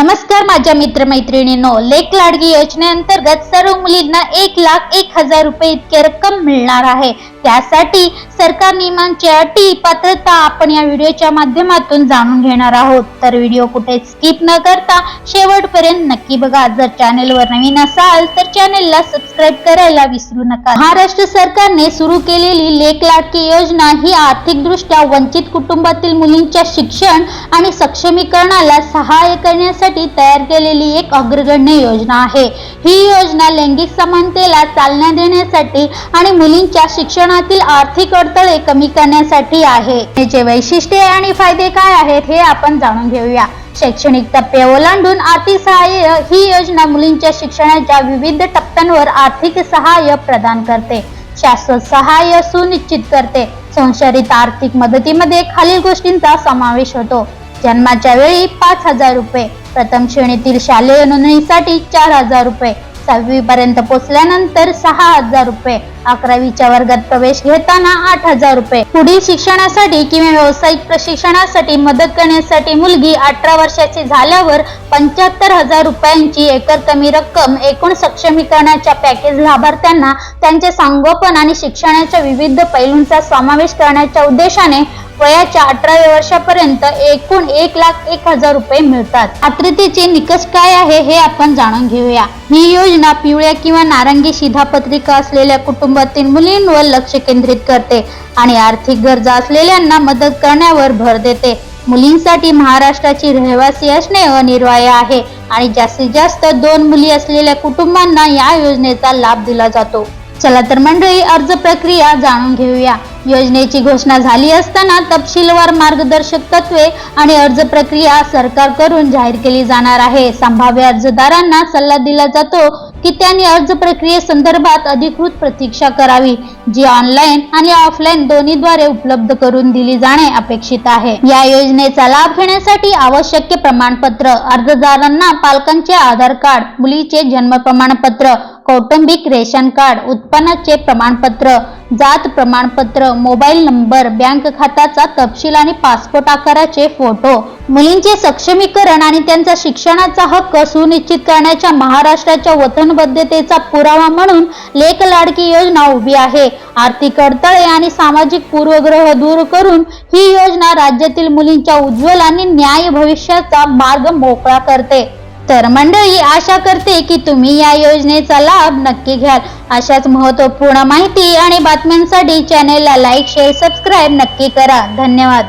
नमस्कार माझ्या मित्रमैत्रिणींनो. लेख लाडगी योजनेअंतर्गत सर्व मुलींना एक लाख एक हजार रुपये इतकी रक्कम मिळणार आहे. त्यासाठी सरकार नियमांची अटी पात्रता आपण या व्हिडिओच्या माध्यमातून जाणून घेणार आहोत. तर व्हिडिओ कुठे स्किप न करता शेवटपर्यंत नक्की बघा. जर चॅनेलवर नवीन असाल तर चॅनेलला सबस्क्राईब करायला विसरू नका. महाराष्ट्र सरकारने सुरू केलेली लेख लाडकी योजना ही आर्थिकदृष्ट्या वंचित कुटुंबातील मुलींच्या शिक्षण आणि सक्षमीकरणाला सहाय्य करण्यासाठी तयार केलेली एक अग्रगण्य योजना आहे. ही योजना लैंगिक समानतेला चालना देण्यासाठी आणि मुलींच्या शिक्षण शिक्षणातील आर्थिक अडथळे कमी करण्यासाठी आहे. याचे वैशिष्ट्ये आणि फायदे काय आहेत हे आपण जाणून घेऊया. शैक्षणिक टप्पे ओलांडून आर्थिक सहाय्य ही योजना मुलींच्या शिक्षणाच्या विविध टप्प्यांवर आर्थिक सहाय्य प्रदान करते. शाश्वत सहाय्य सुनिश्चित करते. संशयित आर्थिक मदतीमध्ये खालील गोष्टींचा समावेश होतो. जन्माच्या वेळी पाच हजार रुपये प्रथम श्रेणीतील शालेय नोंदणीसाठी चार हजार रुपये सहावी पर्यंत पोहोचल्यानंतर सहा हजार रुपये. अकरावीच्या वर्गात प्रवेश घेताना आठ हजार रुपये. पुढील शिक्षणासाठी किंवा व्यावसायिक प्रशिक्षणासाठी मदत करण्यासाठी मुलगी अठरा वर्षाची झाल्यावर पंच्याहत्तर हजार रुपयांची एकरकमी रक्कम एकूण सक्षमीकरणाच्या पॅकेज लाभार्थ्यांना त्यांचे संगोपन आणि शिक्षणाच्या विविध पैलूंचा समावेश करण्याच्या उद्देशाने वयाच्या अठराव्या वर्षापर्यंत एकूण एक लाख एक हजार रुपये मिळतात. पात्रतेचे निकष काय आहे हे आपण जाणून घेऊया. ही योजना पिवळ्या किंवा नारंगी शिधापत्रिका असलेल्या कुटुंबातील मुलींवर लक्ष केंद्रित करते आणि आर्थिक गरजा असलेल्यांना मदत करण्यावर भर देते. मुलींसाठी महाराष्ट्राची रहिवासी असणे अनिवार्य आहे आणि जास्तीत जास्त दोन मुली असलेल्या कुटुंबांना या योजनेचा लाभ दिला जातो. चला तर मंडळी अर्ज प्रक्रिया जाणून घेऊया. योजनेची घोषणा झाली असताना तपशीलवार मार्गदर्शक तत्वे आणि अर्ज प्रक्रिया सरकारकडून जाहीर केली जाणार आहे. संभाव्य अर्जदारांना सल्ला दिला जातो की त्यांनी अर्ज प्रक्रियेसंदर्भात अधिकृत प्रतीक्षा करावी जी ऑनलाईन आणि ऑफलाईन दोन्हीद्वारे उपलब्ध करून दिली जाणे अपेक्षित आहे. या योजनेचा लाभ घेण्यासाठी आवश्यक प्रमाणपत्र अर्जदारांना पालकांचे आधार कार्ड मुलीचे जन्म प्रमाणपत्र कौटुंबिक रेशन कार्ड उत्पन्नाचे प्रमाणपत्र जात प्रमाणपत्र मोबाईल नंबर बँक खात्याचा तपशील आणि पासपोर्ट आकाराचे फोटो मुलींचे सक्षमीकरण आणि त्यांचा शिक्षणाचा हक्क सुनिश्चित करण्याच्या महाराष्ट्राच्या वचनबद्धतेचा पुरावा म्हणून लेख लाडकी योजना उभी आहे. आर्थिक अडथळे आणि सामाजिक पूर्वग्रह दूर करून ही योजना राज्यातील मुलींच्या उज्ज्वल आणि न्याय भविष्याचा मार्ग मोकळा करते. तर मंडळी आशा करते की तुम्ही या योजनेचा लाभ नक्की घ्याल. अशाच महत्त्वपूर्ण माहिती आणि बातम्यांसाठी चॅनेलला लाईक शेअर सबस्क्राईब नक्की करा. धन्यवाद.